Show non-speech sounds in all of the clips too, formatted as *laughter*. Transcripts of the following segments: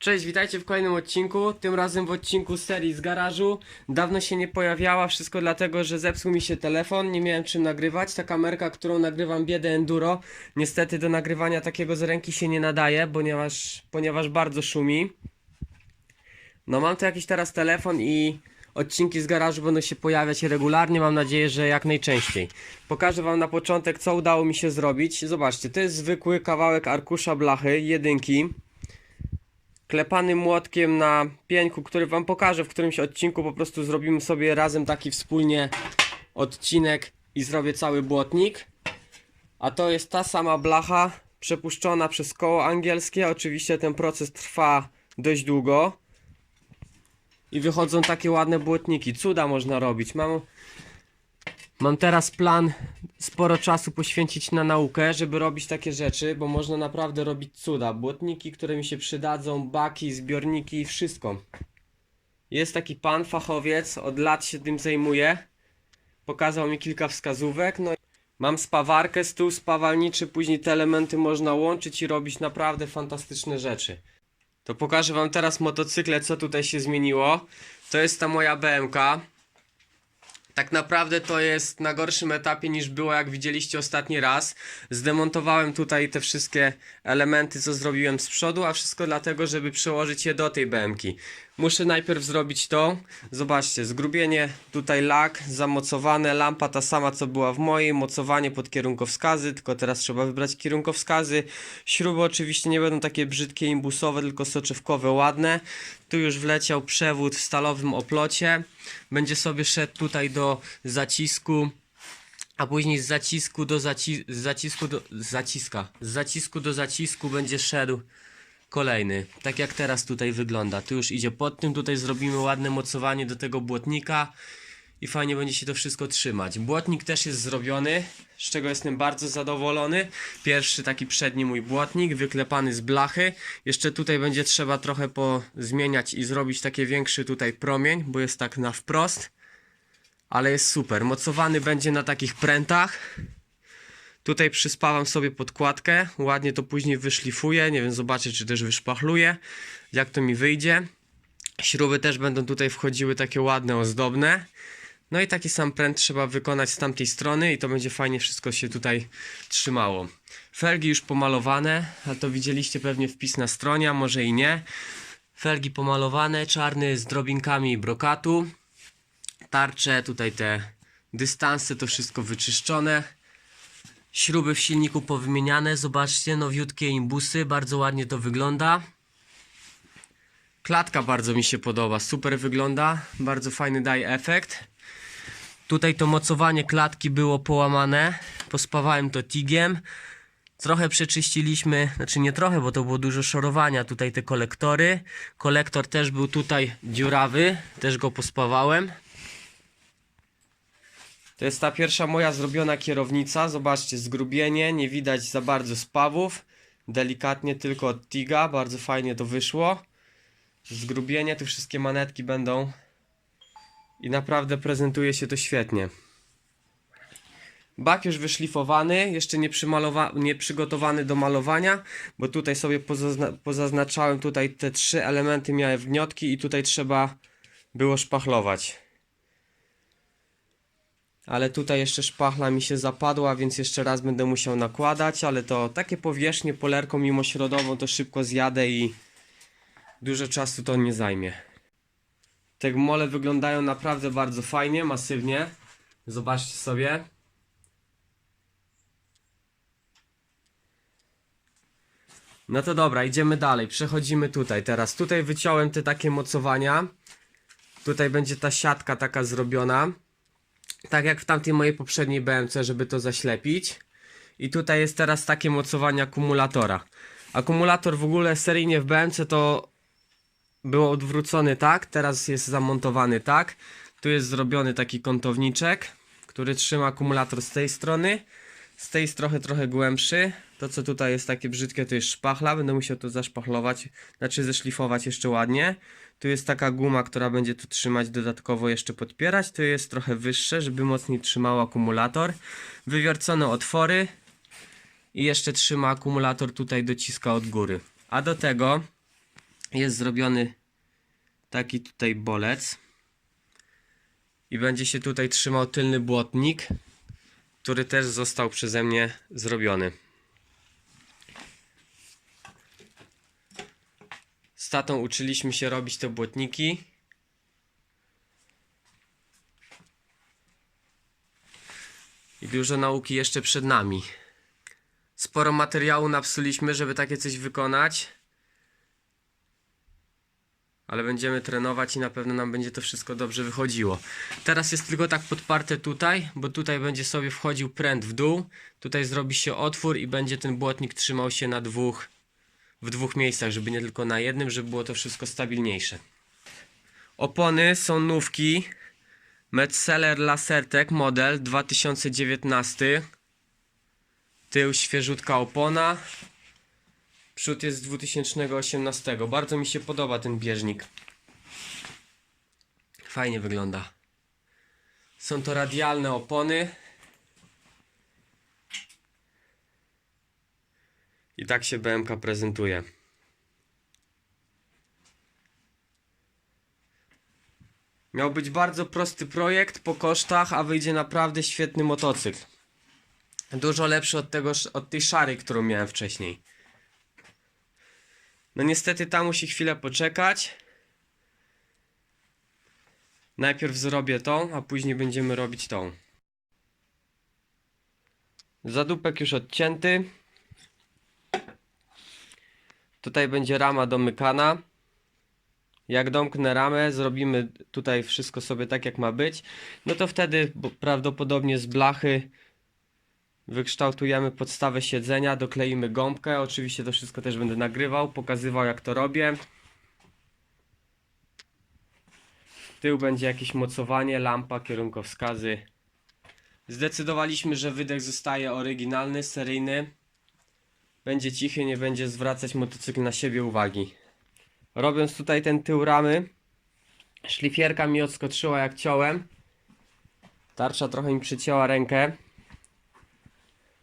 Cześć, witajcie w kolejnym odcinku. Tym razem w odcinku serii z garażu. Dawno się nie pojawiała, wszystko dlatego, że zepsuł mi się telefon, nie miałem czym nagrywać. Ta kamerka, którą nagrywam, biedę enduro, niestety do nagrywania takiego z ręki się nie nadaje, ponieważ, ponieważ bardzo szumi. No mam tu jakiś teraz telefon i odcinki z garażu będą się pojawiać regularnie, mam nadzieję, że jak najczęściej. Pokażę wam na początek, co udało mi się zrobić. Zobaczcie, to jest zwykły kawałek arkusza blachy, jedynki klepany młotkiem na pieńku, który wam pokażę w którymś odcinku. Po prostu zrobimy sobie razem taki wspólnie odcinek i zrobię cały błotnik. A to jest ta sama blacha przepuszczona przez koło angielskie. Oczywiście ten proces trwa dość długo. I wychodzą takie ładne błotniki. Cuda można robić. Mam, mam teraz plan sporo czasu poświęcić na naukę, żeby robić takie rzeczy, bo można naprawdę robić cuda. Błotniki, które mi się przydadzą, baki, zbiorniki, wszystko. Jest taki pan, fachowiec, od lat się tym zajmuje. Pokazał mi kilka wskazówek. No, i mam spawarkę, stół spawalniczy, później te elementy można łączyć i robić naprawdę fantastyczne rzeczy. To pokażę wam teraz motocykle, co tutaj się zmieniło. To jest ta moja BMK. Tak naprawdę to jest na gorszym etapie niż było jak widzieliście ostatni raz. Zdemontowałem tutaj te wszystkie elementy co zrobiłem z przodu, a wszystko dlatego, żeby przełożyć je do tej BMki. Muszę najpierw zrobić to. Zobaczcie, zgrubienie, tutaj lak, zamocowane, lampa ta sama co była w mojej, mocowanie pod kierunkowskazy, tylko teraz trzeba wybrać kierunkowskazy. Śruby oczywiście nie będą takie brzydkie imbusowe, tylko soczewkowe, ładne. Tu już wleciał przewód w stalowym oplocie. Będzie sobie szedł tutaj do zacisku. A później z zacisku do zaci z zacisku do zaciska. Z zacisku do zacisku będzie szedł kolejny. Tak jak teraz tutaj wygląda. Tu już idzie pod tym. Tutaj zrobimy ładne mocowanie do tego błotnika. I fajnie będzie się to wszystko trzymać. Błotnik też jest zrobiony, z czego jestem bardzo zadowolony. Pierwszy taki przedni mój błotnik, wyklepany z blachy. Jeszcze tutaj będzie trzeba trochę pozmieniać i zrobić taki większy tutaj promień, bo jest tak na wprost. Ale jest super. Mocowany będzie na takich prętach. Tutaj przyspawam sobie podkładkę, ładnie to później wyszlifuję, nie wiem, zobaczę czy też wyszpachluję, jak to mi wyjdzie. Śruby też będą tutaj wchodziły takie ładne, ozdobne. No i taki sam pręt trzeba wykonać z tamtej strony i to będzie fajnie wszystko się tutaj trzymało. Felgi już pomalowane, a to widzieliście pewnie wpis na stronie, a może i nie. Felgi pomalowane, czarny z drobinkami brokatu. Tarcze, tutaj te dystanse, to wszystko wyczyszczone. Śruby w silniku powymieniane, zobaczcie, nowiutkie imbusy, bardzo ładnie to wygląda. Klatka bardzo mi się podoba, super wygląda, bardzo fajny daje efekt. Tutaj to mocowanie klatki było połamane, pospawałem to tigiem. Trochę przeczyściliśmy, znaczy nie trochę, bo to było dużo szorowania, tutaj te kolektory. Kolektor też był tutaj dziurawy, też go pospawałem. To jest ta pierwsza moja zrobiona kierownica. Zobaczcie, zgrubienie, nie widać za bardzo spawów. Delikatnie tylko od Tiga, bardzo fajnie to wyszło. Zgrubienie, te wszystkie manetki będą i naprawdę prezentuje się to świetnie. Bak już wyszlifowany, jeszcze nie, nie przygotowany do malowania, bo tutaj sobie pozazna- pozaznaczałem tutaj te trzy elementy miały wgniotki i tutaj trzeba było szpachlować. Ale tutaj jeszcze szpachla mi się zapadła, więc jeszcze raz będę musiał nakładać, ale to takie powierzchnie polerką mimośrodową to szybko zjadę i dużo czasu to nie zajmie. Te mole wyglądają naprawdę bardzo fajnie, masywnie. Zobaczcie sobie. No to dobra, idziemy dalej. Przechodzimy tutaj teraz. Tutaj wyciąłem te takie mocowania. Tutaj będzie ta siatka taka zrobiona. Tak jak w tamtej mojej poprzedniej BMC, żeby to zaślepić. I tutaj jest teraz takie mocowanie akumulatora. Akumulator w ogóle seryjnie w BMC to było odwrócony tak, teraz jest zamontowany tak. Tu jest zrobiony taki kątowniczek, który trzyma akumulator z tej strony. Z tej jest trochę, trochę głębszy. To co tutaj jest takie brzydkie to jest szpachla, będę musiał to zaszpachlować, znaczy zeszlifować jeszcze ładnie. Tu jest taka guma, która będzie tu trzymać, dodatkowo jeszcze podpierać. Tu jest trochę wyższe, żeby mocniej trzymał akumulator. Wywiercone otwory i jeszcze trzyma akumulator tutaj dociska od góry. A do tego jest zrobiony taki tutaj bolec i będzie się tutaj trzymał tylny błotnik, który też został przeze mnie zrobiony. Z tatą uczyliśmy się robić te błotniki. I dużo nauki jeszcze przed nami. Sporo materiału napsuliśmy, żeby takie coś wykonać. Ale będziemy trenować i na pewno nam będzie to wszystko dobrze wychodziło. Teraz jest tylko tak podparte tutaj, bo tutaj będzie sobie wchodził pręt w dół. Tutaj zrobi się otwór i będzie ten błotnik trzymał się na dwóch, w dwóch miejscach, żeby nie tylko na jednym, żeby było to wszystko stabilniejsze. Opony są nówki. Metzeler Lasertec model 2019. Tył świeżutka opona. Przód jest z 2018. Bardzo mi się podoba ten bieżnik. Fajnie wygląda. Są to radialne opony. I tak się BMK prezentuje. Miał być bardzo prosty projekt po kosztach, a wyjdzie naprawdę świetny motocykl. Dużo lepszy od, tego, od tej szary, którą miałem wcześniej. No niestety tam musi chwilę poczekać. Najpierw zrobię tą, a później będziemy robić tą. Zadupek już odcięty. Tutaj będzie rama domykana. Jak domknę ramę, zrobimy tutaj wszystko sobie tak jak ma być, no to wtedy prawdopodobnie z blachy wykształtujemy podstawę siedzenia, dokleimy gąbkę. Oczywiście to wszystko też będę nagrywał, pokazywał jak to robię. Tył będzie jakieś mocowanie, lampa, kierunkowskazy. Zdecydowaliśmy, że wydech zostaje oryginalny, seryjny. Będzie cichy, nie będzie zwracać motocykl na siebie uwagi. Robiąc tutaj ten tył ramy, szlifierka mi odskoczyła jak ciąłem. Tarcza trochę mi przycięła rękę.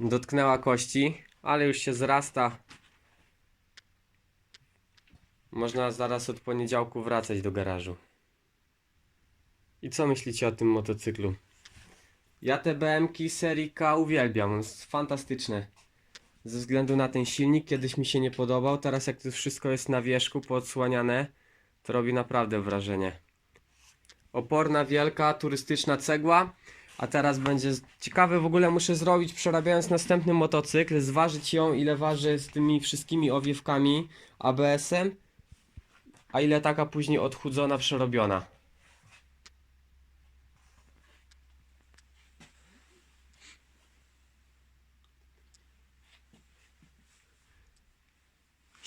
Dotknęła kości, ale już się zrasta. Można zaraz od poniedziałku wracać do garażu. I co myślicie o tym motocyklu? Ja te BMki serii K uwielbiam, jest fantastyczne. Ze względu na ten silnik, kiedyś mi się nie podobał, teraz jak to wszystko jest na wierzchu, poodsłaniane, to robi naprawdę wrażenie. Oporna, wielka, turystyczna cegła, a teraz będzie ciekawe w ogóle muszę zrobić przerabiając następny motocykl, zważyć ją ile waży z tymi wszystkimi owiewkami ABS-em, a ile taka później odchudzona, przerobiona.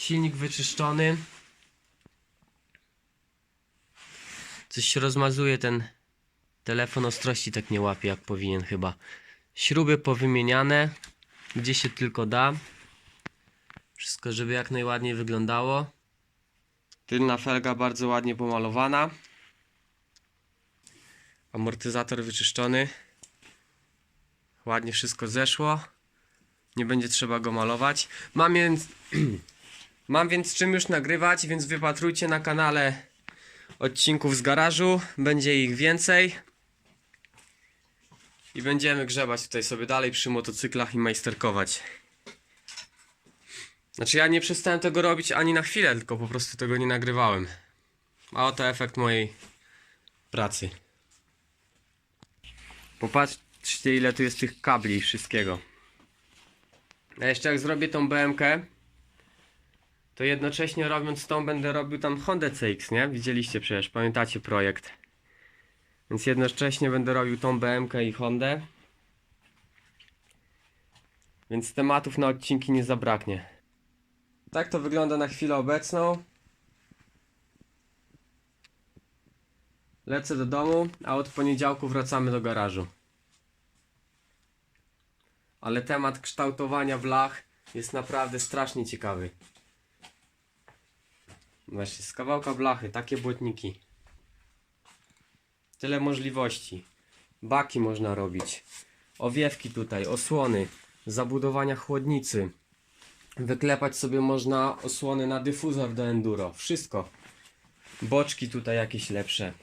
Silnik wyczyszczony. Coś się rozmazuje ten telefon ostrości tak nie łapie jak powinien chyba. Śruby powymieniane, gdzie się tylko da. Wszystko, żeby jak najładniej wyglądało. Tylna felga bardzo ładnie pomalowana. Amortyzator wyczyszczony. Ładnie wszystko zeszło. Nie będzie trzeba go malować. Mam więc *clears throat* Mam więc czym już nagrywać, więc wypatrujcie na kanale odcinków z garażu. Będzie ich więcej. I będziemy grzebać tutaj sobie dalej przy motocyklach i majsterkować. Znaczy ja nie przestałem tego robić ani na chwilę, tylko po prostu tego nie nagrywałem. A oto efekt mojej pracy. Popatrzcie ile tu jest tych kabli i wszystkiego. A jeszcze jak zrobię tą BMK, to jednocześnie robiąc tą będę robił tam Honda CX, nie? Widzieliście przecież, pamiętacie projekt. Więc jednocześnie będę robił tą BMK i Hondę. Więc tematów na odcinki nie zabraknie. Tak to wygląda na chwilę obecną. Lecę do domu, a od poniedziałku wracamy do garażu. Ale temat kształtowania blach jest naprawdę strasznie ciekawy. Właśnie, z kawałka blachy, takie błotniki. Tyle możliwości. Baki można robić. Owiewki tutaj, osłony, zabudowania chłodnicy. Wyklepać sobie można osłony na dyfuzor do enduro. Wszystko. Boczki tutaj jakieś lepsze.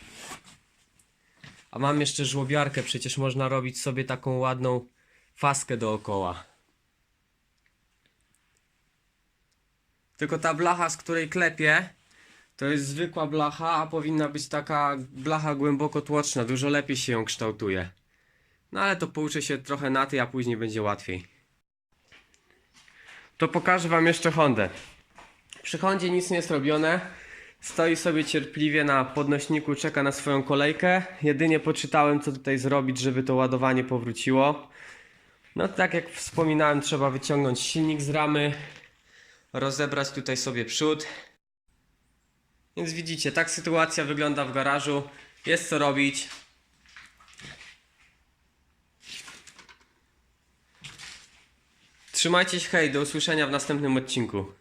A mam jeszcze żłobiarkę, przecież można robić sobie taką ładną faskę dookoła. Tylko ta blacha, z której klepię, to jest zwykła blacha, a powinna być taka blacha głęboko tłoczna. Dużo lepiej się ją kształtuje. No ale to pouczę się trochę na tej, a później będzie łatwiej. To pokażę wam jeszcze Hondę. Przy Hondzie nic nie jest robione. Stoi sobie cierpliwie na podnośniku, czeka na swoją kolejkę. Jedynie poczytałem, co tutaj zrobić, żeby to ładowanie powróciło. No tak jak wspominałem, trzeba wyciągnąć silnik z ramy, rozebrać tutaj sobie przód. Więc widzicie, tak sytuacja wygląda w garażu. Jest co robić. Trzymajcie się, hej, do usłyszenia w następnym odcinku.